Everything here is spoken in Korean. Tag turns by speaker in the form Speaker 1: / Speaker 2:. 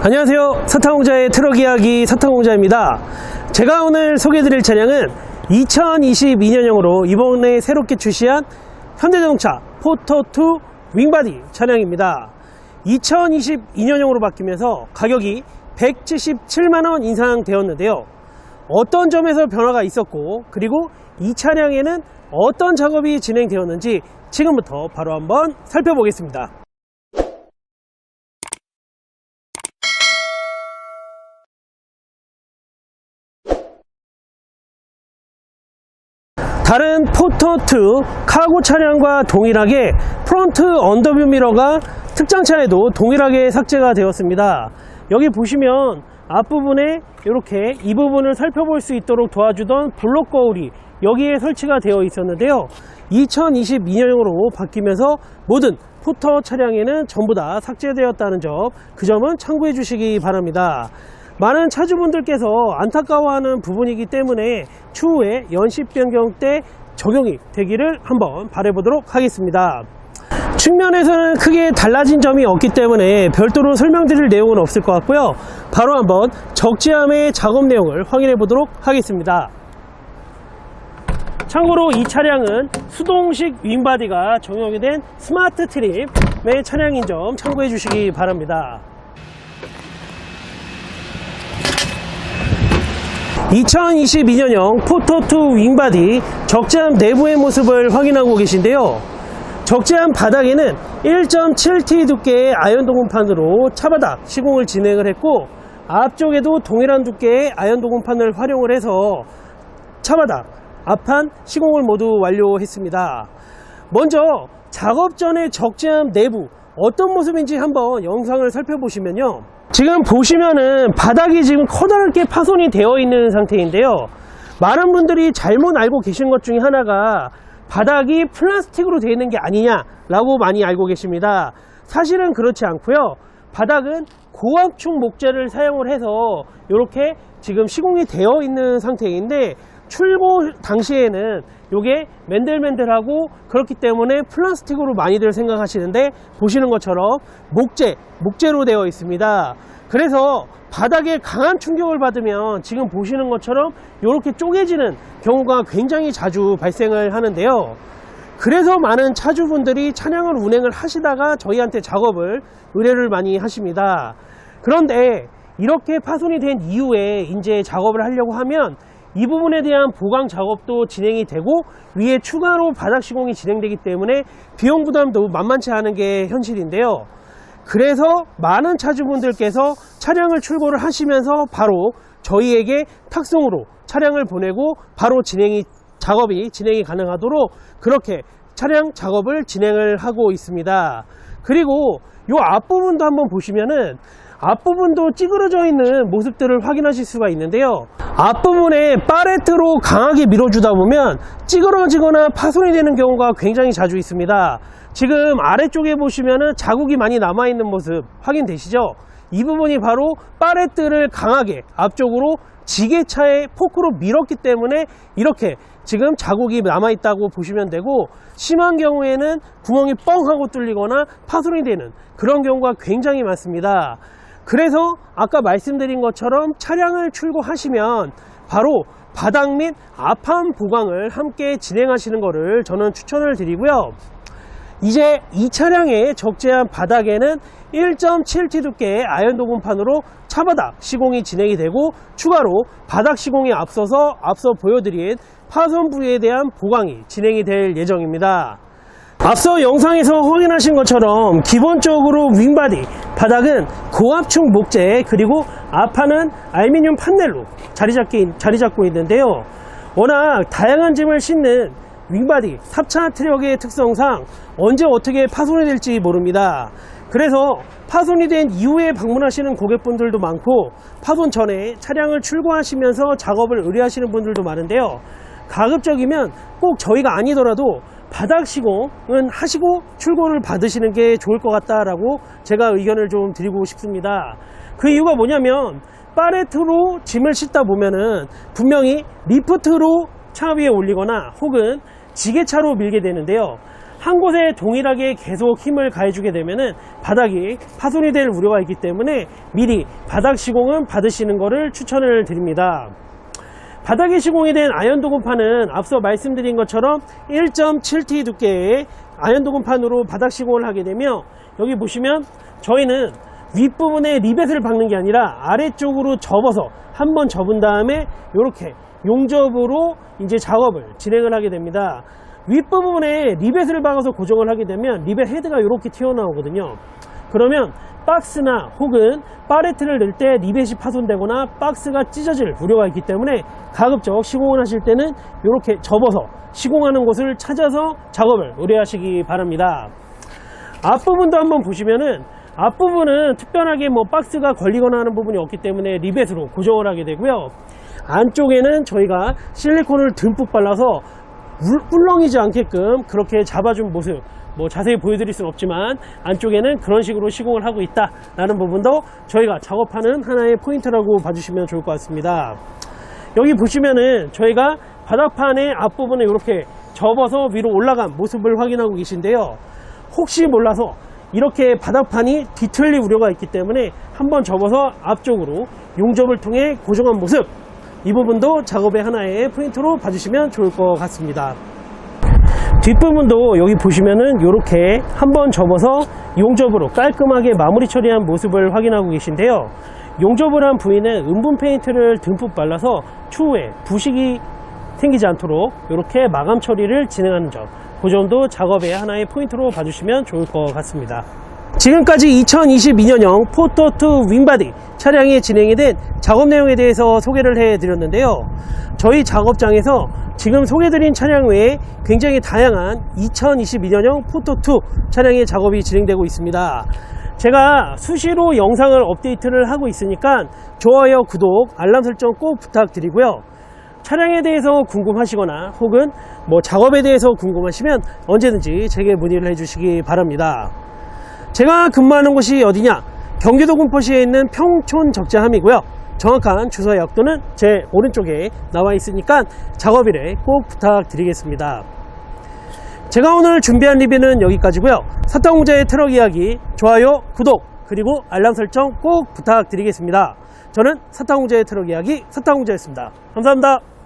Speaker 1: 안녕하세요. 사탕공자의 트럭 이야기 사탕공자입니다. 제가 오늘 소개해드릴 차량은 2022년형으로 이번에 새롭게 출시한 현대자동차 포터2 윙바디 차량입니다. 2022년형으로 바뀌면서 가격이 177만원 인상되었는데요. 어떤 점에서 변화가 있었고 그리고 이 차량에는 어떤 작업이 진행되었는지 지금부터 바로 한번 살펴보겠습니다. 다른 포터2 카고 차량과 동일하게 프론트 언더뷰 미러가 특장 차에도 동일하게 삭제가 되었습니다. 여기 보시면 앞부분에 이렇게 이 부분을 살펴볼 수 있도록 도와주던 블록 거울이 여기에 설치가 되어 있었는데요. 2022년형으로 바뀌면서 모든 포터 차량에는 전부 다 삭제되었다는 점, 그 점은 참고해 주시기 바랍니다. 많은 차주분들께서 안타까워하는 부분이기 때문에 추후에 연식 변경 때 적용이 되기를 한번 바라보도록 하겠습니다. 측면에서는 크게 달라진 점이 없기 때문에 별도로 설명드릴 내용은 없을 것 같고요. 바로 한번 적재함의 작업 내용을 확인해 보도록 하겠습니다. 참고로 이 차량은 수동식 윙바디가 적용이 된 스마트 트림의 차량인 점 참고해 주시기 바랍니다. 2022년형 포터2 윙바디 적재함 내부의 모습을 확인하고 계신데요. 적재함 바닥에는 1.7T 두께의 아연 도금판으로 차바닥 시공을 진행을 했고 앞쪽에도 동일한 두께의 아연 도금판을 활용을 해서 차바닥 앞판 시공을 모두 완료했습니다. 먼저 작업 전의 적재함 내부 어떤 모습인지 한번 영상을 살펴보시면요. 지금 보시면은 바닥이 지금 커다랗게 파손이 되어 있는 상태인데요. 많은 분들이 잘못 알고 계신 것 중에 하나가 바닥이 플라스틱으로 되어 있는 게 아니냐 라고 많이 알고 계십니다. 사실은 그렇지 않고요. 바닥은 고압축 목재를 사용을 해서 이렇게 지금 시공이 되어 있는 상태인데 출고 당시에는 이게 맨들맨들하고 그렇기 때문에 플라스틱으로 많이들 생각하시는데 보시는 것처럼 목재, 목재로 되어 있습니다. 그래서 바닥에 강한 충격을 받으면 지금 보시는 것처럼 이렇게 쪼개지는 경우가 굉장히 자주 발생을 하는데요. 그래서 많은 차주분들이 차량을 운행을 하시다가 저희한테 작업을 의뢰를 많이 하십니다. 그런데 이렇게 파손이 된 이후에 이제 작업을 하려고 하면 이 부분에 대한 보강 작업도 진행이 되고 위에 추가로 바닥 시공이 진행되기 때문에 비용 부담도 만만치 않은 게 현실인데요. 그래서 많은 차주분들께서 차량을 출고를 하시면서 바로 저희에게 탁송으로 차량을 보내고 바로 진행이 작업이 진행이 가능하도록 그렇게 차량 작업을 진행을 하고 있습니다. 그리고 이 앞부분도 한번 보시면은 앞부분도 찌그러져 있는 모습들을 확인하실 수가 있는데요. 앞부분에 파레트로 강하게 밀어주다 보면 찌그러지거나 파손이 되는 경우가 굉장히 자주 있습니다. 지금 아래쪽에 보시면은 자국이 많이 남아있는 모습 확인되시죠? 이 부분이 바로 파레트를 강하게 앞쪽으로 지게차에 포크로 밀었기 때문에 이렇게 지금 자국이 남아있다고 보시면 되고 심한 경우에는 구멍이 뻥 하고 뚫리거나 파손이 되는 그런 경우가 굉장히 많습니다. 그래서 아까 말씀드린 것처럼 차량을 출고하시면 바로 바닥 및 앞판 보강을 함께 진행하시는 것을 저는 추천을 드리고요. 이제 이 차량의 적재한 바닥에는 1.7T 두께의 아연 도금판으로 차바닥 시공이 진행이 되고 추가로 바닥 시공에 앞서서 앞서 보여드린 파손 부위에 대한 보강이 진행이 될 예정입니다. 앞서 영상에서 확인하신 것처럼 기본적으로 윙바디 바닥은 고압축 목재 그리고 앞판은 알루미늄 판넬로 자리, 잡기, 자리 잡고 있는데요. 워낙 다양한 짐을 싣는 윙바디 삽차 트럭의 특성상 언제 어떻게 파손이 될지 모릅니다. 그래서 파손이 된 이후에 방문하시는 고객분들도 많고 파손 전에 차량을 출고하시면서 작업을 의뢰하시는 분들도 많은데요. 가급적이면 꼭 저희가 아니더라도 바닥 시공은 하시고 출고를 받으시는 게 좋을 것 같다라고 제가 의견을 좀 드리고 싶습니다. 그 이유가 뭐냐면 파레트로 짐을 싣다 보면은 분명히 리프트로 차 위에 올리거나 혹은 지게차로 밀게 되는데요. 한 곳에 동일하게 계속 힘을 가해주게 되면은 바닥이 파손이 될 우려가 있기 때문에 미리 바닥 시공은 받으시는 것을 추천을 드립니다. 바닥에 시공이 된 아연 도금판은 앞서 말씀드린 것처럼 1.7T 두께의 아연 도금판으로 바닥 시공을 하게 되며 여기 보시면 저희는 윗부분에 리벳을 박는 게 아니라 아래쪽으로 접어서 한번 접은 다음에 이렇게 용접으로 이제 작업을 진행을 하게 됩니다. 윗부분에 리벳을 박아서 고정을 하게 되면 리벳 헤드가 이렇게 튀어나오거든요. 그러면 박스나 혹은 파레트를 넣을 때 리벳이 파손되거나 박스가 찢어질 우려가 있기 때문에 가급적 시공을 하실 때는 이렇게 접어서 시공하는 곳을 찾아서 작업을 의뢰하시기 바랍니다. 앞부분도 한번 보시면은 앞부분은 특별하게 뭐 박스가 걸리거나 하는 부분이 없기 때문에 리벳으로 고정을 하게 되고요. 안쪽에는 저희가 실리콘을 듬뿍 발라서 울- 꿀렁이지 않게끔 그렇게 잡아준 모습 뭐 자세히 보여드릴 수는 없지만 안쪽에는 그런 식으로 시공을 하고 있다라는 부분도 저희가 작업하는 하나의 포인트라고 봐주시면 좋을 것 같습니다. 여기 보시면은 저희가 바닥판의 앞부분을 이렇게 접어서 위로 올라간 모습을 확인하고 계신데요. 혹시 몰라서 이렇게 바닥판이 뒤틀릴 우려가 있기 때문에 한번 접어서 앞쪽으로 용접을 통해 고정한 모습 이 부분도 작업의 하나의 포인트로 봐주시면 좋을 것 같습니다. 뒷부분도 여기 보시면은 이렇게 한번 접어서 용접으로 깔끔하게 마무리 처리한 모습을 확인하고 계신데요. 용접을 한 부위는 은분 페인트를 듬뿍 발라서 추후에 부식이 생기지 않도록 이렇게 마감 처리를 진행하는 점. 그 점도 작업의 하나의 포인트로 봐주시면 좋을 것 같습니다. 지금까지 2022년형 포토2 윙바디 차량이 진행이 된 작업 내용에 대해서 소개를 해 드렸는데요. 저희 작업장에서 지금 소개드린 차량 외에 굉장히 다양한 2022년형 포토2 차량의 작업이 진행되고 있습니다. 제가 수시로 영상을 업데이트를 하고 있으니까 좋아요, 구독, 알람 설정 꼭 부탁드리고요. 차량에 대해서 궁금하시거나 혹은 뭐 작업에 대해서 궁금하시면 언제든지 제게 문의를 해주시기 바랍니다. 제가 근무하는 곳이 어디냐? 경기도 군포시에 있는 평촌 적재함이고요. 정확한 주소 역도는 제 오른쪽에 나와 있으니까 작업일에 꼭 부탁드리겠습니다. 제가 오늘 준비한 리뷰는 여기까지고요. 사탕공자의 트럭 이야기 좋아요, 구독 그리고 알람 설정 꼭 부탁드리겠습니다. 저는 사탕공자의 트럭 이야기 사탕공자였습니다. 감사합니다.